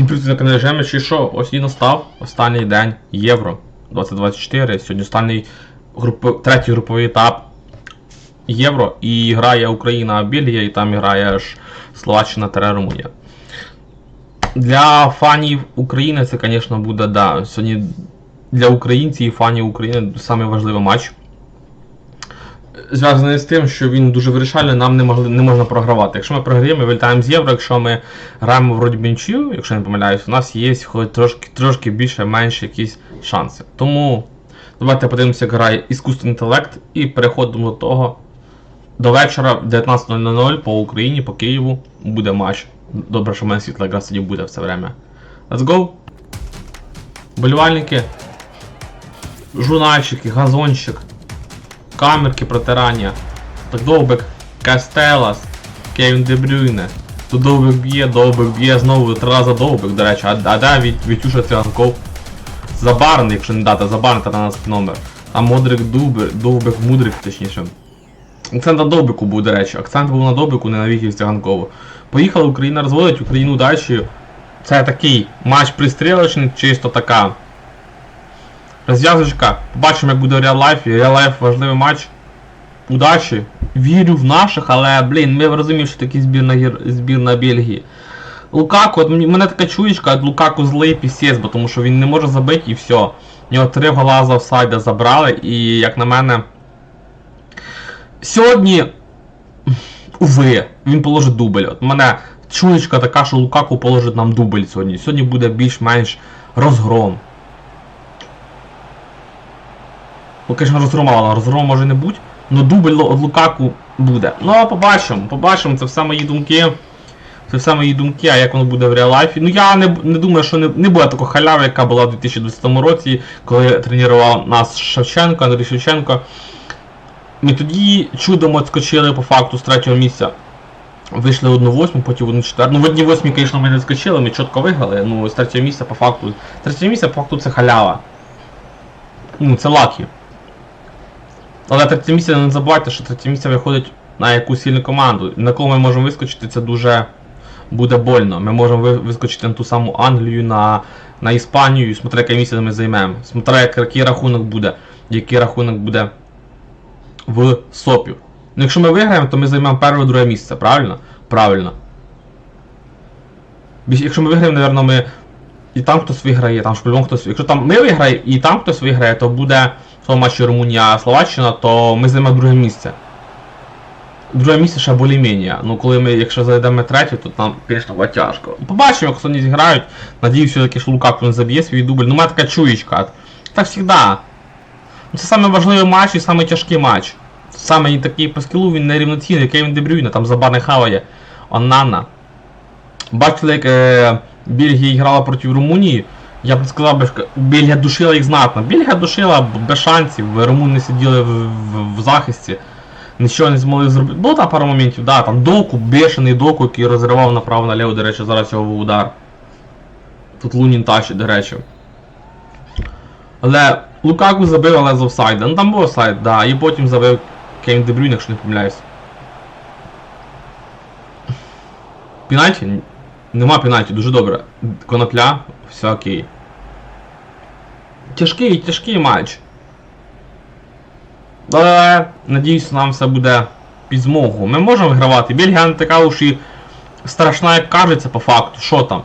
Всім привіт на каналі Жеми, чи що? Ось і настав останній день Євро 2024. Сьогодні останній групи, третій груповий етап Євро. І грає Україна Бельгія, і там грає аж Словаччина та Румунія. Для фанів України це, звісно, буде да. Сьогодні для українців і фанів України самий важливий матч. Зв'язаний з тим, що він дуже вирішальний, нам не, могли, не можна програвати. Якщо ми програємо, ми вилітаємо з євро. Якщо ми граємо вроді бенчів, якщо не помиляюсь, у нас є хоч трошки, трошки більше менше якісь шанси. Тому давайте подивимося, як грає іскусний інтелект і переходимо до того. До вечора в 19.00 по Україні, по Києву буде матч. Добре, що в мене світла якраз тоді буде все время. Let's go! Болівальники, журнальчики, газончик камерки протирання. Так довбик Кастелас, Кевін Дебрюйне. Тут довбик б'є, довбик б'є, знову три рази довбик, до речі, а, а де від, Вітюша Циганков? Забарний, якщо не дати, забарний на нас номер. А Модрик Дубер, довбик Мудрик, точніше. Акцент на довбику був, до речі. Акцент був на довбику, не на Віті Циганкову. Поїхала Україна розводить Україну далі. Це такий матч пристрілочний, чисто така. Розв'язочка. Побачимо, як буде в. Real Life важливий матч. Удачі. Вірю в наших, але, блін, ми розуміємо, що такий збірна, збірна Бельгії. Лукаку, от мене така чуєчка, от Лукаку злий пісець, бо тому що він не може забити і все. У нього три гола з офсайда забрали, і як на мене. Сьогодні. Уви, він положить дубль. От мене чуєчка така, що Лукаку положить нам дубль сьогодні. Сьогодні буде більш-менш розгром. Ну, звісно, розгромала, розгром може не бути, але дубль від Лукаку буде. Ну, побачимо, побачимо, це все мої думки. Це все мої думки, а як воно буде в реалайфі. Ну я не, не думаю, що не, не буде такої халяви, яка була в 2020 році, коли тренував нас Шевченко, Андрій Шевченко. Ми тоді чудом відскочили по факту з третього місця. Вийшли в 1-8, потім в 1-4. Ну в 1-8, звісно, ми не скочили, ми чітко виграли. Ну, з третього місця по факту. Третє місце по факту це халява. Ну, це лакі. Але третє місце не забувайте, що третє місце виходить на якусь сильну команду. На кого ми можемо вискочити, це дуже буде больно. Ми можемо вискочити на ту саму Англію, на, на Іспанію, смотри, яке місце ми займемо. Смотри, як- який рахунок буде, який рахунок буде в сопів. Ну, якщо ми виграємо, то ми займемо перше друге місце, правильно? Правильно. Якщо ми виграємо, напевно, ми. І там хтось виграє, там по-любому хтось. Якщо там ми виграємо і там хтось виграє, то буде в тому матчі Румунія Словаччина, то ми займемо друге місце. Друге місце ще більш-менш. Ну коли ми, якщо зайдемо третє, то там, звісно, буде тяжко. Побачимо, як вони зіграють. Надіюсь, все-таки, що Лукаку не заб'є свій дубль. Ну, у така чуєчка. Так завжди. Ну, Це самий важливий матч і самий тяжкий матч. Саме такий по скілу він нерівноцінний, Кевін Дебрюйне, там не хаває. Онана. Бачили, як е, Бельгія грала проти Румунії. Я б сказав, би, що Бельгія душила їх знатно. Бельгія душила без шансів, румуни сиділи в, в, в захисті. Нічого не змогли зробити. Було там пару моментів, да, там доку, бешений доку, який розривав направо-наліво, до речі, зараз його в удар. Тут Лунін тащить, до речі. Але Лукаку забив, але з офсайда. Ну там був офсайд, да, і потім забив Кевін Дебрюйн, якщо не помиляюсь. Пенальті? Нема пенальті, дуже добре. Конопля, все окей. Тяжкий, тяжкий матч. Але надіюсь, нам все буде під змогу. Ми можемо вигравати. Бельгія не така уж і страшна, як кажеться, по факту. Що там?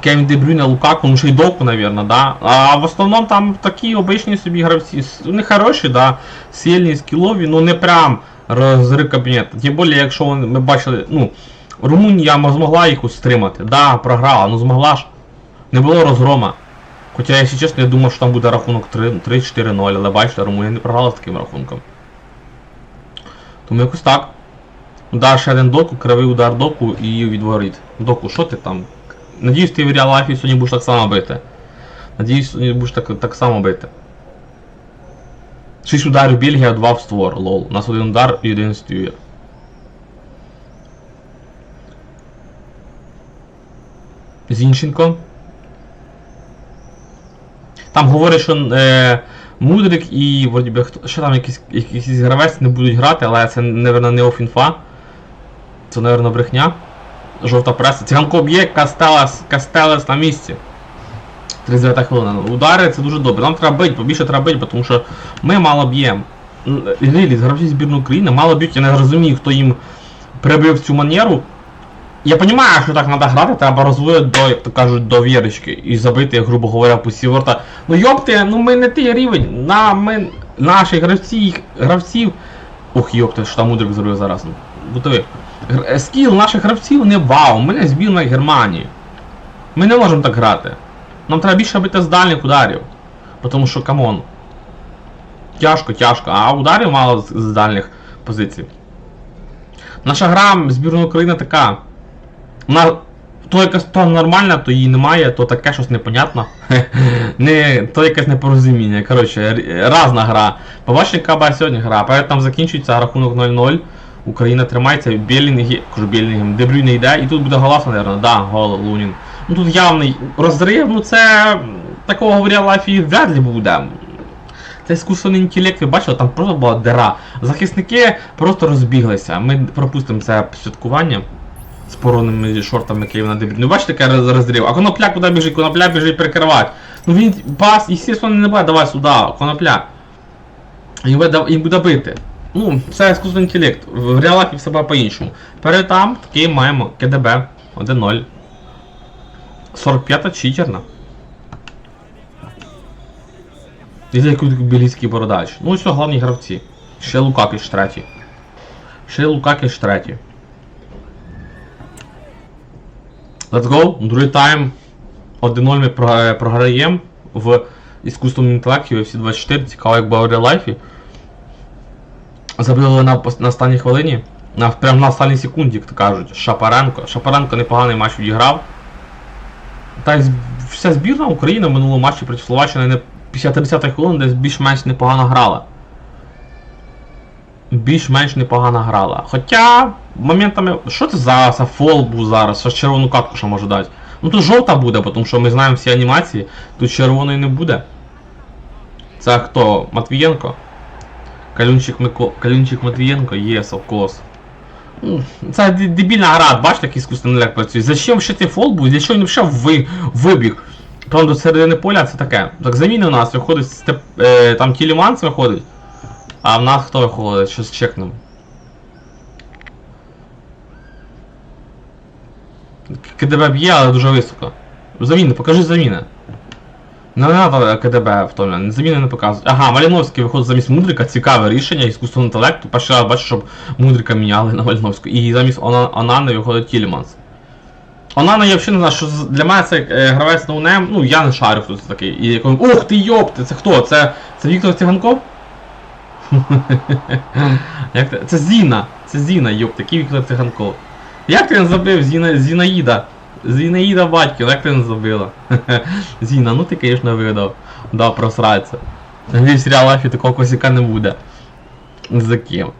Кевін Дебрюйне, Лукаку, ну ще й доку, наверное, да. А в основному там такі обичні собі гравці. Вони хороші, да. Сильні, скілові, ну не прям розрив кабінет. Тим більше, якщо ми бачили, ну, Румунія змогла їх стримати. Да, програла, ну змогла ж. Не було розгрома. Хоча, якщо чесно, я думав, що там буде рахунок 3 3-4-0, але бачите, Румунія не програла з таким рахунком. Тому якось так. Удар ще один доку, кривий удар доку і відворіт. Доку, що ти там? Надіюсь, ти в реалайфі сьогодні будеш так само бити. Надіюсь, сьогодні будеш так, так само бити. 6 ударів Бельгія, 2 в створ, лол. У нас один удар і один стюєр. Зінченко. Там говорять, що е, Мудрик і вроді би хто. Що там якийсь, якийсь гравець не будуть грати, але це, напевно, не офінфа. Це, напевно, брехня. Жовта преса. Циганков б'є, Кастелес, Кастелес на місці. 39 хвилина. Удари це дуже добре. Нам треба бити, побільше треба бити, тому що ми мало б'ємо. Рілі, гравці збірної України мало б'ють, я не розумію, хто їм прибив цю манеру. Я розумію, що так треба грати, треба розвивати до, як то кажуть, до вірочки і забити, грубо говоря, пусті ворта. Ну йопте, ну ми не той рівень. На, ми, наші гравці, гравців. Ох, йопте, що там мудрик зробив зараз. Ну, Бутови. Гр- Скіл наших гравців не вау, ми не збірна Германії. Ми не можемо так грати. Нам треба більше бити з дальніх ударів. Тому що, камон. Тяжко, тяжко, а ударів мало з, з дальніх позицій. Наша гра збірної України така. Вона то якась то нормальна, то її немає, то таке щось непонятно. Не, то якесь непорозуміння. Коротше, разна гра. Побачите, яка буде сьогодні гра. Перед там закінчується рахунок 0-0. Україна тримається, Білінгі, кажу Білінгем, Дебрюй не йде, і тут буде голос, мабуть, да, гол Лунін. Ну тут явний розрив, ну це такого говоря лафі вряд ли буде. Це іскусственний інтелект, ви бачили, там просто була дира. Захисники просто розбіглися. Ми пропустимо це святкування з пороненими шортами Києва на дебют. Ну бачите, який роз- розрив. А конопля куди біжить? Конопля біжить перекривати. Ну він пас, естественно, не буде давай сюди, конопля. І буде, і буде бити. Ну, це іскусственний інтелект. В реалафі все буде по-іншому. Перед там таки маємо КДБ 1-0. 45-та читерна. І який білійський бородач. Ну і все, головні гравці. Ще Лукакіш третій. Ще Лукакіш третій. Let's go. Другий тайм. 1-0 ми програємо в іскусственному інтелекті UFC 24. Цікаво, як було в реал-лайфі. Забили на, на останній хвилині. На, прям на останній секунді, як то кажуть. Шапаренко. Шапаренко непоганий матч відіграв. Та й вся збірна України в минулому матчі проти Словаччини не 50-10 хвилин десь більш-менш непогано грала. Більш-менш непогано грала. Хоча моментами. Що це за, за фол був зараз? Що червону катку що може дати? Ну тут жовта буде, тому що ми знаємо всі анімації, тут червоної не буде. Це хто? Матвієнко? Калюнчик, Мико... Калюнчик Матвієнко? Yes, of course. Ну, Це дебільна гра, бачите, як іскусственний інтелект працює. Зачем ще цей фол був? Для чого він взагалі ви... вибіг? Там до середини поля це таке. Так заміни у нас виходить степ... е, там Тіліманс виходить. А в нас хто виходить? Щось чекнемо. КДБ б'є, але дуже високо. Заміни, покажи заміни. Не треба КДБ втомлено, заміни не показують. Ага, Маліновський виходить замість Мудрика, цікаве рішення іскусственного інтелекту. Перший раз бачу, щоб Мудрика міняли на Маліновську. І замість Она- Онани виходить Тіліманс. Онана я взагалі не знаю, що для мене це е, гравець ноунейм, ну я не шарю, хто це такий. І я кажу, ух ти йопти, це хто? Це, це Віктор Циганков? Як це? Зіна. Це Зіна, йоп, такий Віктор Циганков. Як ти не забив Зіна, Зінаїда? Зінаїда батьків, як ти не забила? Зіна, ну ти, звісно, видав. Да, просраться. Надіюсь, в реал-лайфі такого косяка не буде. За ким?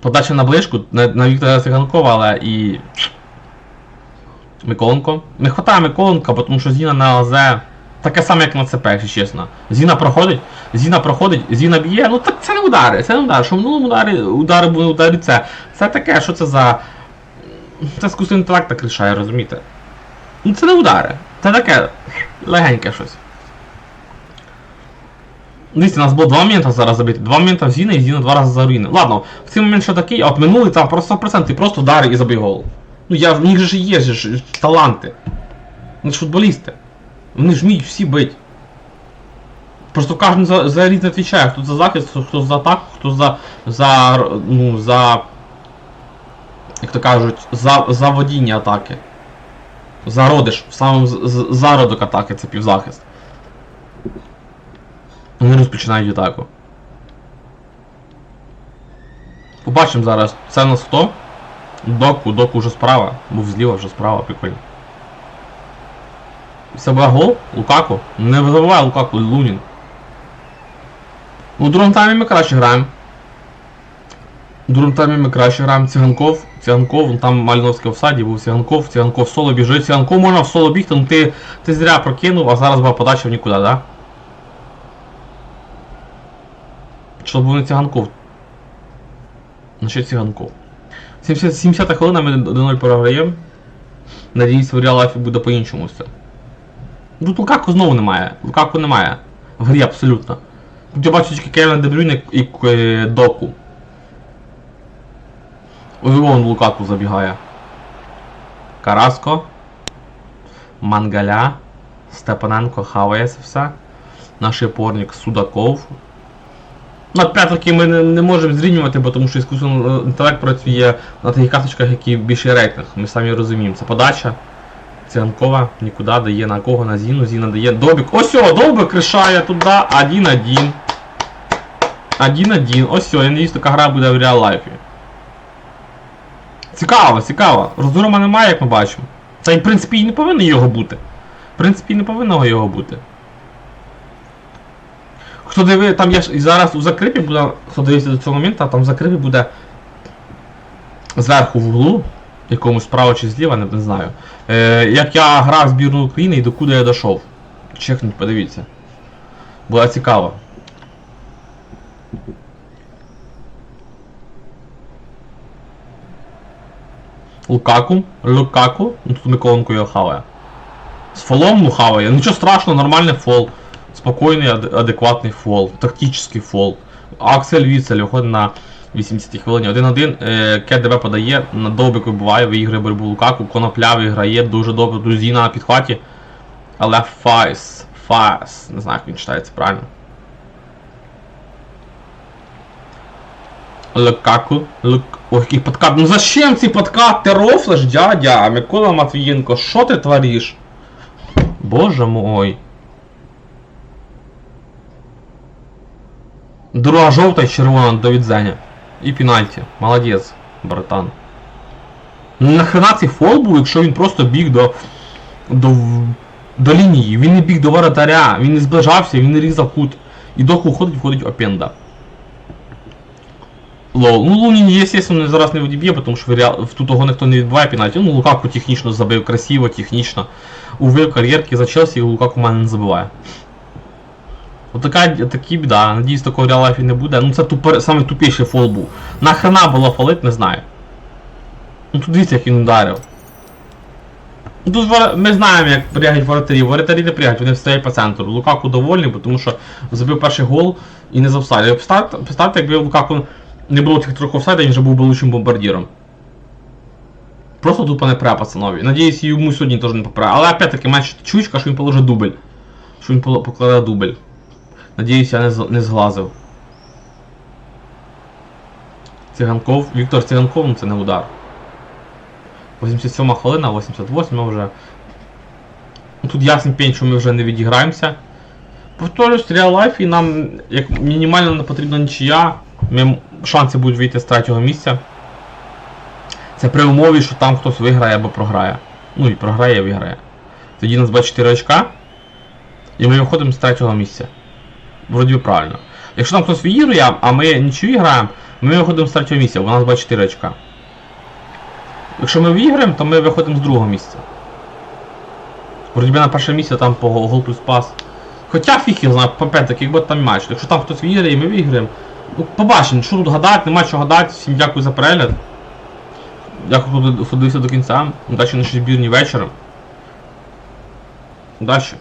Подача на ближку на, на Віктора Циганкова, але і. Миколенко. Не хватає Миколенка, тому що Зіна на ЛЗ. Таке саме, як на ЦП, якщо чесно. Зіна проходить, Зіна проходить, Зіна б'є, ну так це не удари, це не удари. Що в минулому ударі удари були ударі це. Це таке, що це за. Це скусний інтелект так рішає, розумієте? Ну це не удари. Це таке легеньке щось. Дивіться, у нас було два моменти зараз забити. Два моменти в Зіна і Зіна два рази за руїни. Ладно, в цей момент що такий, а от минулий там просто 100% ти просто удари і забий гол. Ну я в них же ж є ж, таланти. Вони ж футболісти. Вони ж вміють всі бить. Просто кожен за, за різне відповідає, хто за захист, хто за атаку, хто за. за. ну, за. Як то кажуть, за, за водіння атаки. Зародиш, з- зародок атаки це півзахист. Вони розпочинають атаку. Побачимо зараз. Це на 100. Доку, доку вже справа. Був зліва вже справа, прикольно. Це буде гол? Лукаку? Не забувай Лукаку, Лунін. У другому таймі ми краще граємо. У другому таймі ми краще граємо. Циганков, Циганков, там Маліновський в саді був Циганков, Циганков соло біжить. Циганков можна в соло бігти, ну ти, ти зря прокинув, а зараз була подача в нікуди, да? Що був не Циганков? Значить Циганков. 70, 70 хвилина ми 1-0 програємо. Надіюсь, в реал буде по-іншому все. Тут Лукаку знову немає. Лукаку немає. В грі абсолютно. Тут я бачу тільки Кевіна Дебрюйне і е, Доку. Вон Лукаку забігає. Караско. Мангаля. Степаненко хаває все. Наш опорник Судаков. Ну, опять-таки ми не, не можемо зрівнювати, бо тому що іскусний інтелект працює на таких карточках, які більший рейтинг. Ми самі розуміємо. Це подача. Циганкова нікуди дає на кого, на Зіну, Зіна дає. Добік. Ось о, Довбик рішає туди. 1-1. 1-1. Ось о, я надіюсь, така гра буде в реал лайфі. Цікаво, цікаво. Розгрома немає, як ми бачимо. Та й в принципі і не повинно його бути. В принципі, не повинно його бути. Хто диви, там я ж зараз у закрипі буде, хто дивиться до цього моменту, там в закрипі буде зверху в углу, якомусь справа чи зліва, не, не знаю. Е, як я грав збірну України і докуди я дійшов. Чекніть, подивіться. Було цікаво. Лукаку, Лукаку, ну тут Миколенко його хаває. З фолом ну хаває. Нічого страшного, нормальний фол. Спокійний, ад- адекватний фол, тактичний фол. Аксель Віцель виходить на 80 хвилині. 1-1. Е, КДБ подає, на довбик вибиває, виіграє боротьбу Лукаку, Конопля виграє дуже добре, Друзіна на підхваті. Але Файс, Файс, не знаю, як він читається правильно. Лукаку, Лук... Ой, який подкат. Ну зачем ці подкат? Ти рофлиш, дядя? Микола Матвієнко, що ти твориш? Боже мой. Друга жовта і червона до відзення. І пенальті. Молодець, братан. Ну, Нахрена цей фол був, якщо він просто біг до. до. до лінії. Він не біг до воротаря, він не зближався, він не різав кут. І доку входить, входить опенда. Лол. Ну Лунін, естественно, зараз не відіб'є, тому що реал... тут того ніхто не відбиває пенальті. Ну Лукаку технічно забив, красиво, технічно. Увив кар'єрки за Челсі, і Лукаку мене не забиває. От така, такі біда. Надіюсь, такого реал-лайфі не буде. Ну це тупер, саме тупіший фол був. Нахрена було фолить, не знаю. Ну тут дивіться, як він ударив. Ну, Тут ми знаємо, як пригають воротарі. Воротарі не пригають, вони стоять по центру. Лукаку довольний, бо тому що забив перший гол і не завсайдив. Представте, якби Лукаку не було тих трьох офсайдів, він вже був би лучшим бомбардіром. Просто тупо не пре пацанові. Надіюсь, йому сьогодні теж не попре. Але опять-таки менше чучка, що він положить дубль. Що він покладе дубль. Надіюсь, я не, зглазив. Циганков. Віктор Циганков, ну це не удар. 87 хвилина, 88 вже. Ну, Тут ясний пень, що ми вже не відіграємося. Повторюсь, Real Life і нам як мінімально не потрібна нічия. Ми, шанси будуть вийти з третього місця. Це при умові, що там хтось виграє або програє. Ну і програє, і виграє. Тоді нас 24 очка. І ми виходимо з третього місця. Вроді правильно. Якщо там хтось виграє, а ми нічию граємо, ми виходимо з третього місця, у нас 24 очка. Якщо ми виграємо, то ми виходимо з другого місця. Вроді би на перше місце там по гол плюс пас. Хоча фіг його знає, опять-таки, якби там матч. Якщо там хтось виграє і ми виграємо. Ну, побачимо, що тут гадати, нема що гадати. Всім дякую за перегляд. Дякую, хто дивився до кінця. Удачі нашій збірні вечором. Удачі.